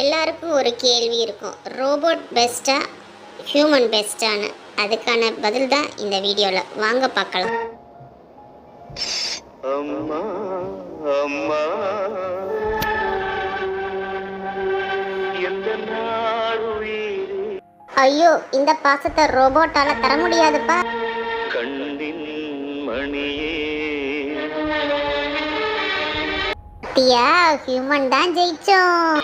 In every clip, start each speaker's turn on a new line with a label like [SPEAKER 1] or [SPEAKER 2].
[SPEAKER 1] எல்லாருக்கும் ஒரு கேள்வி இருக்கும். ரோபோட் பெஸ்ட்டா ஹியூமன் பெஸ்ட்டான்னு. அதுக்கான பதில் தான் இந்த வீடியோவில் வாங்க பார்க்கலாம்.
[SPEAKER 2] அம்மா அம்மா.
[SPEAKER 1] ஐயோ இந்த பாசத்தை ரோபோட்டால தர முடியாதுப்பா.
[SPEAKER 2] கண்ணின்
[SPEAKER 1] ஹியூமன் தான் ஜெயிச்சோம்.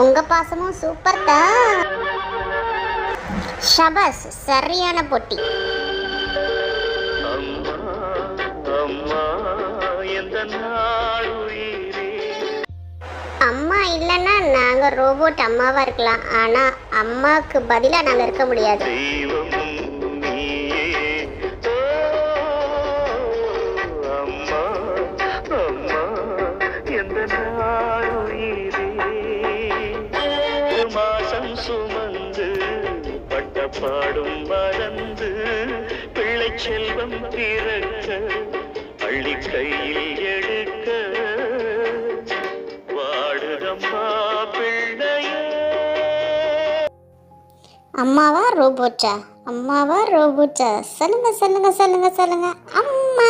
[SPEAKER 1] உங்க பாசமும் சூப்பர் தான். ஷபாஸ் சரியான போட்டி.
[SPEAKER 2] அம்மா அம்மா
[SPEAKER 1] இல்லைன்னா நாங்க ரோபோட் அம்மாவா இருக்கலாம். ஆனா அம்மாவுக்கு பதிலா நாங்க இருக்க முடியாது.
[SPEAKER 2] சுமந்து பட்ட பாடும் மறந்து பிள்ளை செல்வம் பிறக்க பள்ளி கையில் எடுக்க வாடுதம்மா பிள்ளையே.
[SPEAKER 1] அம்மாவா ரோபோட்டா அம்மாவா ரோபோட்டா சொல்லுங்க சொல்லுங்க சொல்லுங்க சொல்லுங்க. அம்மா!